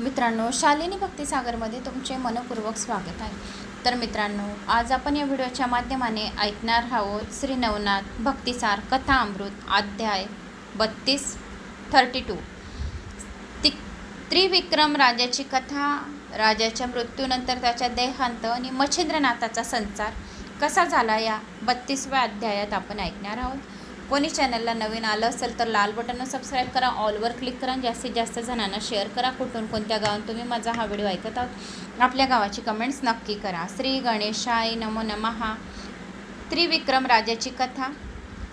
मित्रांनो शालिनी भक्तिसागरमध्ये तुमचे मनपूर्वक स्वागत आहे. तर मित्रांनो आज आपण या व्हिडिओच्या माध्यमाने ऐकणार आहोत श्री नवनाथ भक्तिसार कथा अमृत अध्याय बत्तीस थर्टी टू ति त्रिविक्रम राजाची कथा राजाच्या मृत्यूनंतर त्याच्या देहांत आणि मच्छिंद्रनाथाचा संसार कसा झाला या बत्तीसव्या अध्यायात आपण ऐकणार आहोत. कोणी चॅनलला नवीन आलं असेल तर लाल बटनवर सबस्क्राईब करा. ऑलवर क्लिक करा जास्तीत जास्त जणांना शेअर करा. कुठून कोणत्या गावात तुम्ही माझा हा व्हिडिओ ऐकत आहात आपल्या गावाची कमेंट्स नक्की करा. श्री गणेशाय नमो नमहा. त्रिविक्रम राजाची कथा.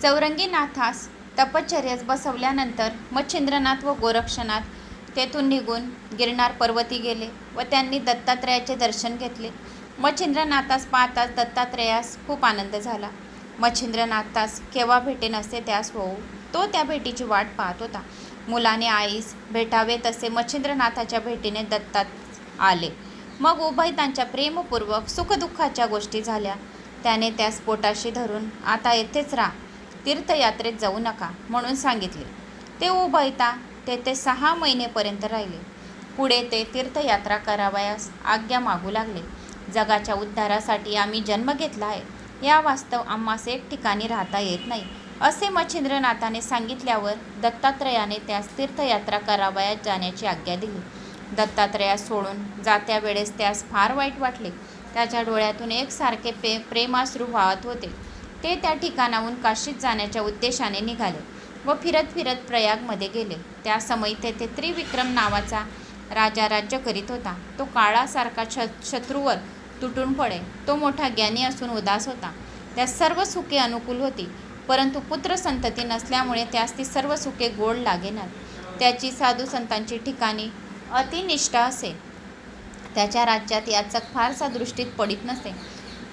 चौरंगीनाथास तपश्चर्यास बसवल्यानंतर मच्छिंद्रनाथ व गोरक्षनाथ तेथून निघून गिरनार पर्वती गेले व त्यांनी दत्तात्रयाचे दर्शन घेतले. मच्छिंद्रनाथास पाहताच दत्तात्रयास खूप आनंद झाला. मच्छिंद्रनाथास केव्हा भेटेन असे त्यास होऊ तो त्या भेटीची वाट पाहत होता. मुलाने आईस भेटावे तसे मच्छिंद्रनाथाच्या भेटीने दत्तात आले. मग उभय त्यांच्या प्रेमपूर्वक सुखदुःखाच्या गोष्टी झाल्या. त्याने त्यास पोटाशी धरून आता येथेच राहा. तीर्थयात्रेत जाऊ नका म्हणून सांगितले. ते उभयता तेथे सहा महिनेपर्यंत राहिले. पुढे ते तीर्थयात्रा करावयास आज्ञा मागू लागले. जगाच्या उद्धारासाठी आम्ही जन्म घेतला आहे. या वास्तव आम्हास एक ठिकाणी राहता येत नाही. असे मच्छिंद्रनाथाने सांगितल्यावर दत्तात्रयाने त्यास तीर्थयात्रा करावयात जाण्याची आज्ञा दिली. दत्तात्रयास सोडून जात्या वेळेस त्यास फार वाईट वाटले. त्याच्या डोळ्यातून एकसारखे पे प्रेमाश्रू वाहत होते. ते त्या ठिकाणाहून काशीत जाण्याच्या उद्देशाने निघाले व फिरत फिरत प्रयागमध्ये गेले. त्या समयी तेथे त्रिविक्रम नावाचा राजा राज्य करीत होता. तो काळासारखा छ शत्रूवर तुटून पडे. तो मोठा ज्ञानी असून उदास होता. त्यास सर्व सुखे अनुकूल होती परंतु पुत्र संतती नसल्यामुळे त्यास ती सर्व सुखे गोड लागेनात. त्याची साधू संतांची ठिकाणी अतिनिष्ठा असे. त्याच्या राज्यात याचक फारसा दृष्टीत पडित नसे.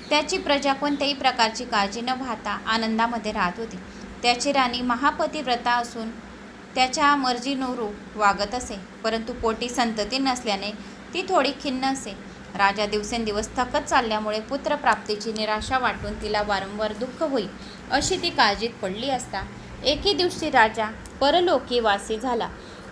त्याची प्रजा कोणत्याही प्रकारची काळजी न पाहता आनंदामध्ये राहत होती. त्याची राणी महापतिव्रता असून त्याच्या मर्जीनुरूप वागत असे परंतु पोटी संतती नसल्याने ती थोडी खिन्न असे. राजा दिवसेंदिवस थकत चालल्यामुळे पुत्रप्राप्तीची निराशा वाटून तिला वारंवार दुःख होईल अशी ती काळजीत पडली असता. एके दिवशी राजा परलोकी वासी झाला.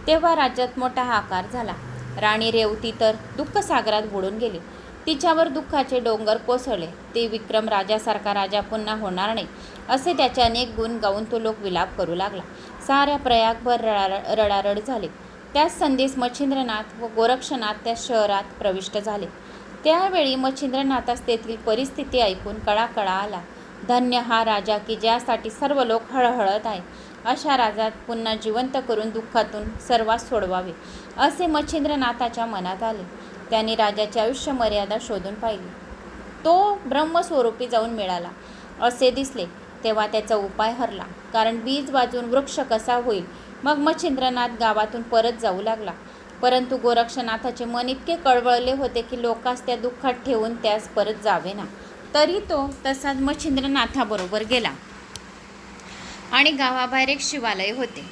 तेव्हा राज्यात मोठा आकार झाला. राणी रेवती तर दुःखसागरात बुडून गेली. तिच्यावर दुःखाचे डोंगर कोसळले. ते विक्रम राजासारखा राजा पुन्हा होणार नाही असे त्याचे अनेक गुण गाऊन तो लोक विलाप करू लागला. साऱ्या प्रयागभर रडा रडारड झाले. त्याच संदेश मच्छिंद्रनाथ व गोरक्षनाथ त्या शहरात प्रविष्ट झाले. त्यावेळी मच्छिंद्रनाथास तेथील परिस्थिती ऐकून कळाकळा आला. धन्य हा राजा की ज्यासाठी सर्व लोक हळहळत आहे अशा राजात पुन्हा जिवंत करून दुःखातून सर्वात सोडवावे असे मच्छिंद्रनाथाच्या मनात आले. त्यांनी राजाची आयुष्य मर्यादा शोधून पाहिली. तो ब्रह्मस्वरूपी जाऊन मिळाला. असे दिसले तेव्हा त्याचा उपाय हरला. कारण बीज वाजून वृक्ष कसा होईल? मग मच्छिंद्रनाथ गावातून परत जाऊ लागला. परंतु गोरक्षनाथाचे मन इतके कळवळले होते की लोकांस त्या दुःखात ठेवून त्यास परत जावे ना. तरी तो तसाच मच्छिंद्रनाथाबरोबर गेला. आणि गावाबाहेर एक शिवालय होते.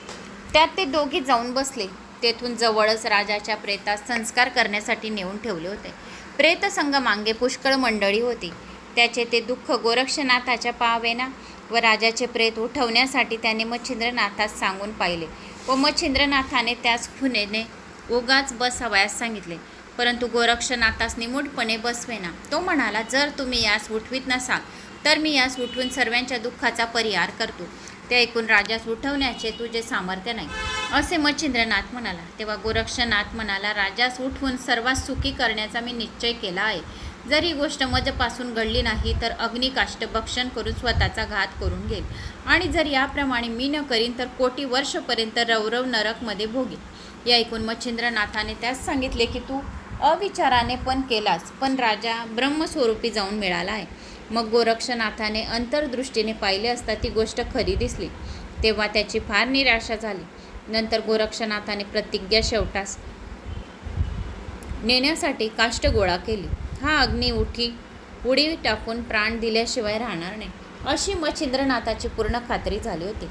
त्यात ते दोघे जाऊन बसले. तेथून जवळच राजाच्या प्रेतास संस्कार करण्यासाठी नेऊन ठेवले होते. प्रेतसंग मांगे पुष्कळ मंडळी होती. त्याचे ते दुःख गोरक्षनाथाच्या पावेना व राजाचे प्रेत उठवण्यासाठी त्याने मच्छिंद्रनाथास सांगून पाहिले. व मच्छिंद्रनाथाने त्यास खुनेने उगाच बसावयास सांगितले. परंतु गोरक्षनाथास निमूटपणे बसवेना. तो म्हणाला जर तुम्ही यास उठवीत नसाल तर मी यास उठवून सर्वांच्या दुःखाचा परिहार करतो. ते ऐकून राजास उठवण्याचे तुझे सामर्थ्य नाही. असे मच्छिंद्रनाथ म्हणाला. तेव्हा गोरक्षनाथ म्हणाला राजास उठवून सर्वात सुखी करण्याचा मी निश्चय केला आहे. जर ही गोष्ट मजपासून घडली नाही तर अग्निकाष्ट भक्षण करून स्वतःचा घात करून घेईल. आणि जर याप्रमाणे मी न करीन तर कोटी वर्षपर्यंत रवरव नरकमध्ये भोगेन. हे ऐकून मच्छिंद्रनाथाने त्यास सांगितले की तू अविचाराने पण केलास पण राजा ब्रह्मस्वरूपी जाऊन मिळाला आहे. मग गोरक्षनाथाने अंतर्दृष्टीने पाहिले असता ती गोष्ट खरी दिसली. तेव्हा त्याची फार निराशा झाली. नंतर गोरक्षनाथाने प्रतिज्ञा शेवटास नेण्यासाठी काष्ट गोळा केली. हा अग्नी उठी उडी टाकून प्राण दिल्याशिवाय राहणार नाही. अशी मच्छिंद्रनाथाची पूर्ण खात्री झाली होती.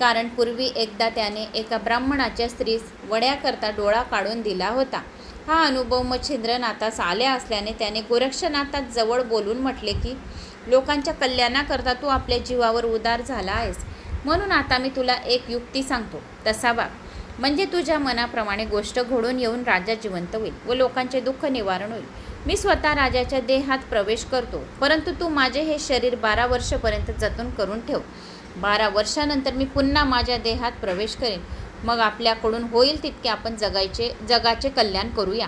कारण पूर्वी एकदा त्याने एका ब्राह्मणाच्या स्त्रीस वड्याकरता डोळा काढून दिला होता. हा अनुभव मच्छिंद्रनाथास आल्या असल्याने त्याने गोरक्षनाथात जवळ बोलून म्हटले की लोकांच्या कल्याणाकरता तू आपल्या जीवावर उदार झाला आहेस. म्हणून आता मी तुला एक युक्ती सांगतो. तसा वाग. म्हणजे तुझ्या मनाप्रमाणे गोष्ट घडून येऊन राजा जिवंत होईल व लोकांचे दुःख निवारण होईल. मी स्वतः राजाच्या देहात प्रवेश करतो परंतु तू माझे हे शरीर बारा वर्षपर्यंत जतन करून ठेव. बारा वर्षानंतर मी पुन्हा माझ्या देहात प्रवेश करेन. मग आपल्याकडून होईल तितके आपण जगायचे जगाचे कल्याण करूया.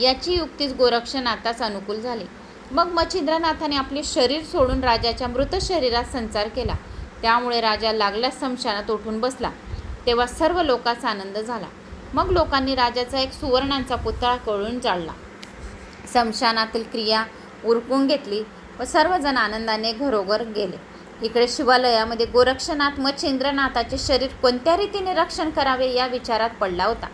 याची युक्तीच गोरक्षनाथास अनुकूल झाली. मग मच्छिंद्रनाथाने आपले शरीर सोडून राजाच्या मृत शरीरात संचार केला. त्यामुळे राजा लागल्या समशानात उठून बसला. तेव्हा सर्व लोकांस आनंद झाला. मग लोकांनी राजाचा एक सुवर्णांचा पुतळा कळून जाळला. समशानातील क्रिया उरकून घेतली व सर्वजण आनंदाने घरोघर गेले. इकडे शिवालयामध्ये गोरक्षनाथ मच्छिंद्रनाथाचे शरीर कोणत्या रीतीने रक्षण करावे या विचारात पडला होता?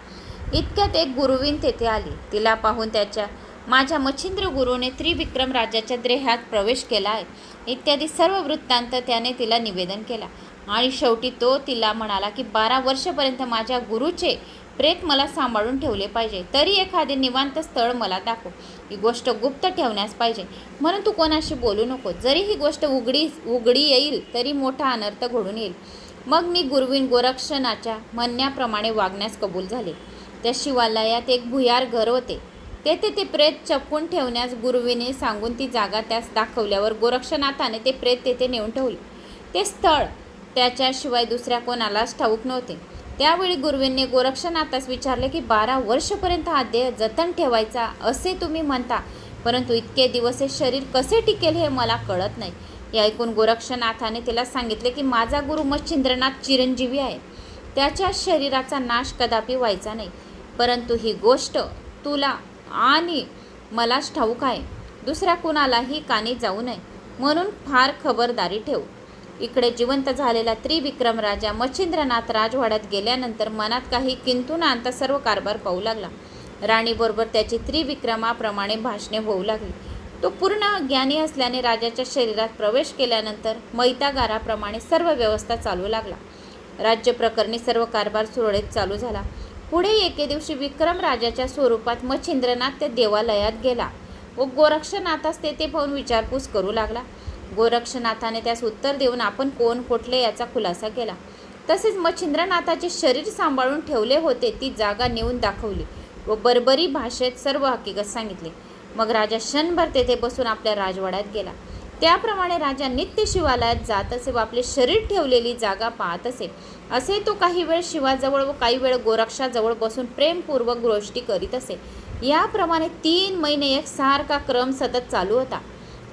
इतक्यात एक गुरुवीन तेथे आली. तिला पाहून त्याच्या माझ्या मच्छिंद्र गुरुने त्रिविक्रम राजाच्या देहात प्रवेश केला आहे. इत्यादी सर्व वृत्तांत त्याने तिला निवेदन केला. आणि शेवटी तो तिला म्हणाला की बारा वर्षपर्यंत माझ्या गुरुचे प्रेत मला सांभाळून ठेवले पाहिजे. तरी एखादे निवांत स्थळ मला दाखव. ही गोष्ट गुप्त ठेवण्यास पाहिजे. म्हणून तू कोणाशी बोलू नको. जरी ही गोष्ट उघडी उघडी येईल तरी मोठा अनर्थ घडून येईल. मग मी गुरुवीन गोरक्षणाच्या म्हणण्याप्रमाणे वागण्यास कबूल झाले. त्या शिवालयात एक भुयार घर होते. तेथे ते प्रेत चपकून ठेवण्यास गुरुवीने सांगून ती जागा त्यास दाखवल्यावर गोरक्षनाथाने ते प्रेत तेथे नेऊन ठेवले. ते स्थळ त्याच्याशिवाय दुसऱ्या कोणालाच ठाऊक नव्हते. त्यावेळी गुरुवींनी गोरक्षनाथास विचारले की बारा वर्षपर्यंत हा देह जतन ठेवायचा असे तुम्ही म्हणता परंतु इतके दिवस हे शरीर कसे टिकेल हे मला कळत नाही. हे ऐकून गोरक्षनाथाने तिला सांगितले की माझा गुरु मच्छिंद्रनाथ चिरंजीवी आहे. त्याच्या शरीराचा नाश कदापि व्हायचा नाही. परंतु ही गोष्ट तुला आणि मलाच ठाऊक आहे. दुसऱ्या कुणालाही कानी जाऊ नये. म्हणून फार खबरदारी ठेव. इकडे जिवंत झालेला त्रिविक्रम राजा मच्छिंद्रनाथ राजवाड्यात गेल्यानंतर मनात काही किंतू ना आणता सर्व कारभार पाहू लागला. राणीबरोबर त्याची त्रिविक्रमाप्रमाणे भाषणे होऊ लागली. तो पूर्ण ज्ञानी असल्याने राजाच्या शरीरात प्रवेश केल्यानंतर मैतागाराप्रमाणे सर्व व्यवस्था चालू लागला. राज्य प्रकरणी सर्व कारभार सुरळीत चालू झाला. पुढे एके दिवशी विक्रम राजाच्या स्वरूपात मच्छिंद्रनाथ त्या देवालयात गेला व गोरक्षनाथास तेथे पाहून विचारपूस करू लागला. गोरक्षनाथाने त्यास उत्तर देऊन आपण कोण कोठले याचा खुलासा केला. तसेच मच्छिंद्रनाथाचे शरीर सांभाळून ठेवले होते ती जागा नेऊन दाखवली व बरबरी भाषेत सर्व हकीकत सांगितली. मग राजा क्षणभर तेथे बसून आपल्या राजवाड्यात गेला. त्याप्रमाणे राजा नित्य शिवालयात जात असे व आपले शरीर ठेवलेली जागा पाहत असे. असे तो काही वेळ शिवाजवळ व काही वेळ गोरक्षाजवळ बसून प्रेमपूर्वक गोष्टी करीत असे. याप्रमाणे तीन महिने एक सारखा क्रम सतत चालू होता.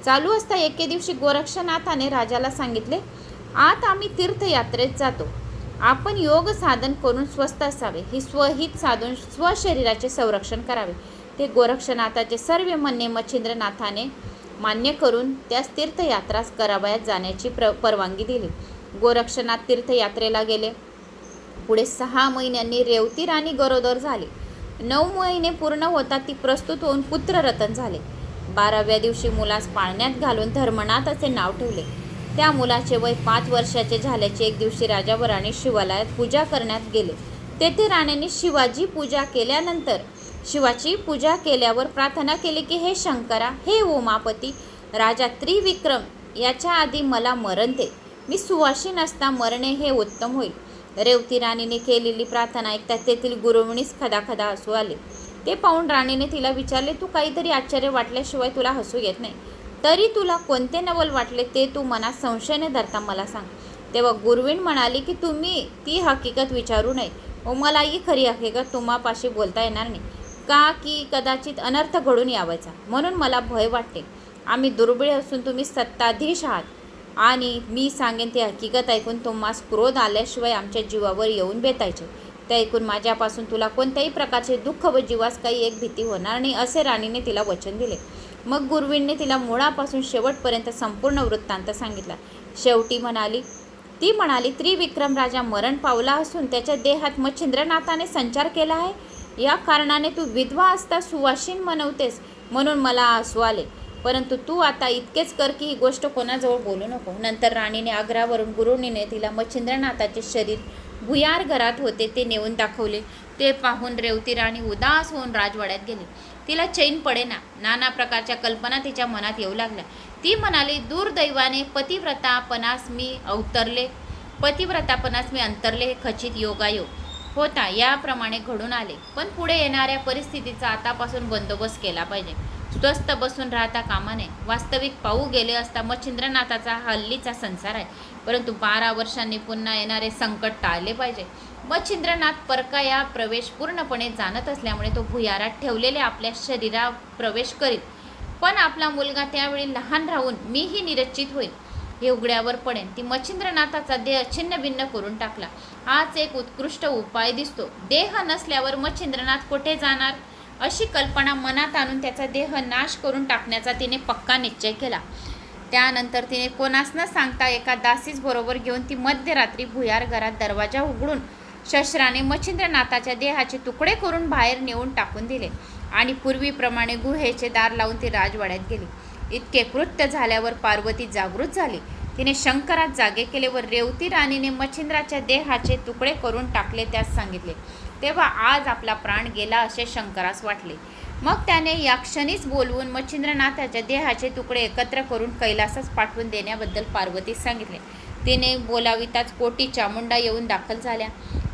चालू असता एके दिवशी गोरक्षनाथाने राजाला सांगितले आत आम्ही तीर्थयात्रेत जातो. आपण योग साधन करून स्वस्थ असावे. ही स्वहित साधून स्वशरीराचे संरक्षण करावे. ते गोरक्षनाथाचे सर्व म्हणणे मच्छिंद्रनाथाने मान्य करून त्यास तीर्थयात्रास करावयात जाण्याची प्र परवानगी दिली. गोरक्षनाथ तीर्थयात्रेला गेले. पुढे सहा महिन्यांनी रेवती राणी गरोदर झाली. नऊ महिने पूर्ण होता ती प्रस्तुत होऊन पुत्ररतन झाले. बाराव्या दिवशी मुलास पाळण्यात घालून धर्मनाथ असे नाव ठेवले. त्या मुलाचे वय पाच वर्षाचे झाल्याचे एक दिवशी राजावर आणि राणी शिवालयात पूजा करण्यात गेले. तेथे राणीने शिवाजी पूजा केल्यानंतर शिवाची पूजा केल्यावर प्रार्थना केली की हे शंकरा हे उमापती राजा त्रिविक्रम याच्या आधी मला मरण दे. मी सुवाशी नसता मरणे हे उत्तम होईल. रेवती राणीने केलेली प्रार्थना ऐकता तेथील गुरुवणीस खदाखदा असू आले. ते पाहून राणीने तिला विचारले तू काहीतरी आश्चर्य वाटल्याशिवाय तुला हसू येत नाही. तरी तुला कोणते नवल वाटले ते तू मनात संशयने धरता मला सांग. तेव्हा गुरवीण म्हणाली की तुम्ही ती हकीकत विचारू नये. हो, व मला ही खरी हकीकत तुम्हापाशी बोलता येणार नाही. का की कदाचित अनर्थ घडून यावायचा? म्हणून मला भय वाटते. आम्ही दुर्बळे असून तुम्ही सत्ताधीश आहात. आणि मी सांगेन ती हकीकत ऐकून तुम्हास क्रोध आल्याशिवाय आमच्या जीवावर येऊन बेतायचे. ते ऐकून माझ्यापासून तुला कोणत्याही प्रकारचे दुःख व जीवास काही एक भीती होणार नाही असे राणीने तिला वचन दिले. मग गुरवींनी तिला मुळापासून शेवटपर्यंत संपूर्ण वृत्तांत सांगितला. शेवटी म्हणाली ती म्हणाली त्रिविक्रम राजा मरण पावला असून त्याच्या देहात मच्छिंद्रनाथाने संचार केला आहे. या कारणाने तू विधवा असता सुवासीन मनवतेस म्हणून मला हसू आले. परंतु तू आता इतकेच कर की ही गोष्ट कोणाजवळ बोलू नको. नंतर राणीने आग्रावरून गुरुणीने तिला मच्छिंद्रनाथाचे शरीर भुयार घरात होते ते नेऊन दाखवले. ते पाहून रेवती राणी उदास होऊन राजवाड्यात गेली. तिला चैन पडेना. नाना प्रकारच्या कल्पना तिच्या मनात येऊ लागल्या. ती म्हणाली दुर्दैवाने पतिव्रतापणास मी अवतरले. पतिव्रतापणास मी अंतरले हे खचित योगायोग. होता याप्रमाणे घडून आले. पण पुढे येणाऱ्या परिस्थितीचा आतापासून बंदोबस्त केला पाहिजे. स्वस्थ बसून राहता कामा नये. वास्तविक पाहू गेले असता मच्छिंद्रनाथाचा हल्लीचा संसार आहे. परंतु बारा वर्षांनी पुन्हा येणारे संकट टाळले पाहिजे. मच्छिंद्रनाथ परकाया प्रवेश पूर्णपणे जाणत असल्यामुळे तो भुयारात ठेवलेले आपल्या शरीरात प्रवेश करीत पण आपला मुलगा त्यावेळी लहान राहून मीही निरचित होईल हे उघड्यावर पडेन. ती मच्छिंद्रनाथाचा देह छिन्नभिन्न करून टाकला. हाच एक उत्कृष्ट उपाय दिसतो. देह नसल्यावर मच्छिंद्रनाथ कुठे जाणार? अशी कल्पना मनात आणून त्याचा देह नाश करून टाकण्याचा तिने पक्का निश्चय केला. त्यानंतर तिने कोणास न सांगता एका दासीस बरोबर घेऊन ती मध्यरात्री भुयार घरात दरवाजा उघडून शस्त्राने मच्छिंद्रनाथाच्या देहाचे तुकडे करून बाहेर नेऊन टाकून दिले आणि पूर्वीप्रमाणे गुहेचे दार लावून ती राजवाड्यात गेली. इतके कृत्य झाल्यावर पार्वती जागृत झाली. तिने शंकरात जागे केले व रेवती राणीने मच्छिंद्राच्या देहाचे तुकडे करून टाकले त्यास सांगितले. तेव्हा आज आपला प्राण गेला असे शंकरास वाटले. मग त्याने या क्षणीच बोलवून मच्छिंद्रनाथाच्या देहाचे तुकडे एकत्र करून कैलासास पाठवून देण्याबद्दल पार्वतीस सांगितले. तिने बोलाविताच कोटी चामुंडा येऊन दाखल झाल्या.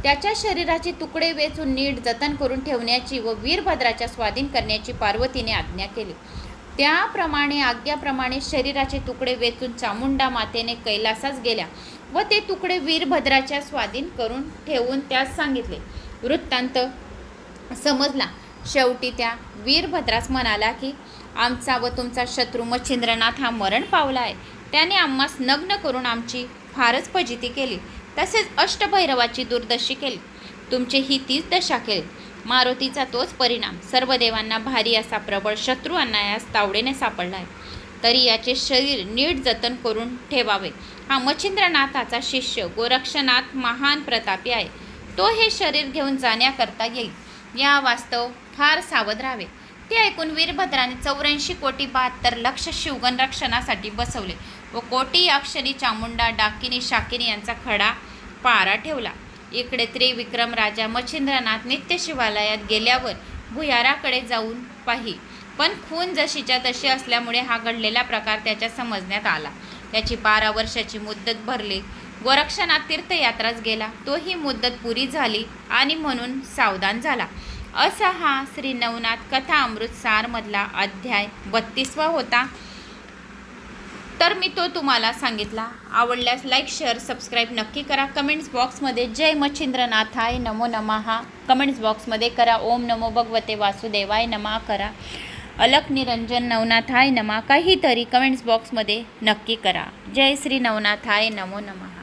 त्याच्या शरीराचे तुकडे वेचून नीट जतन करून ठेवण्याची व वीरभद्राच्या स्वाधीन करण्याची पार्वतीने आज्ञा केली. त्याप्रमाणे आज्ञाप्रमाणे शरीराचे तुकडे वेचून चामुंडा मातेने कैलासास गेल्या व ते तुकडे वीरभद्राच्या स्वाधीन करून ठेवून त्यास सांगितले. वृत्तांत समजला. शेवटी त्या वीरभद्रास म्हणाला की आमचा व तुमचा शत्रू मच्छिंद्रनाथ हा मरण पावला आहे. त्याने आम्हास नग्न करून आमची फारच फजिती केली. तसेच अष्टभैरवाची दुर्दशी केली. तुमची ही तीच दशा केली. मारुतीचा तोच परिणाम. सर्व देवांना भारी असा प्रबळ शत्रू अन्यायास तावडेने सापडला आहे. तरी याचे शरीर नीट जतन करून ठेवावे. हा मच्छिंद्रनाथाचा शिष्य गोरक्षनाथ महान प्रतापी आहे. तो हे शरीर घेऊन जाण्याकरता येईल. या वास्तव फार सावध राहावे. ते ऐकून वीरभद्राने चौऱ्याऐंशी कोटी बहात्तर लक्ष शिवगण रक्षणासाठी बसवले व कोटी अक्षरी चामुंडा डाकिनी शाकिनी यांचा खडा पारा ठेवला. इकडे त्रिविक्रम राजा मच्छिंद्रनाथ नित्य शिवालयात गेल्यावर भुयाराकडे जाऊन पाही. पण खून जशीच्या तशी असल्यामुळे हा घडलेला प्रकार त्याच्या समजण्यात आला. त्याची बारा वर्षाची मुद्दत भरली. गोरक्षनाथ तीर्थयात्राच गेला. तोही मुद्दत पुरी झाली आणि म्हणून सावधान झाला. असा हा श्री नवनाथ कथा अमृतसारमधला अध्याय बत्तीसवा होता. तर मी तो तुम्हाला सांगितला. आवडल्यास लाईक शेअर सबस्क्राईब नक्की करा. कमेंट्स बॉक्समध्ये जय मच्छिंद्रनाथाय नमो नमहा कमेंट्स बॉक्समध्ये करा. ओम नमो भगवते वासुदेवाय नमा करा. अलक निरंजन नवनाथाय नमा. काहीतरी कमेंट्स बॉक्समध्ये नक्की करा. जय श्री नवनाथाय नमो नमः.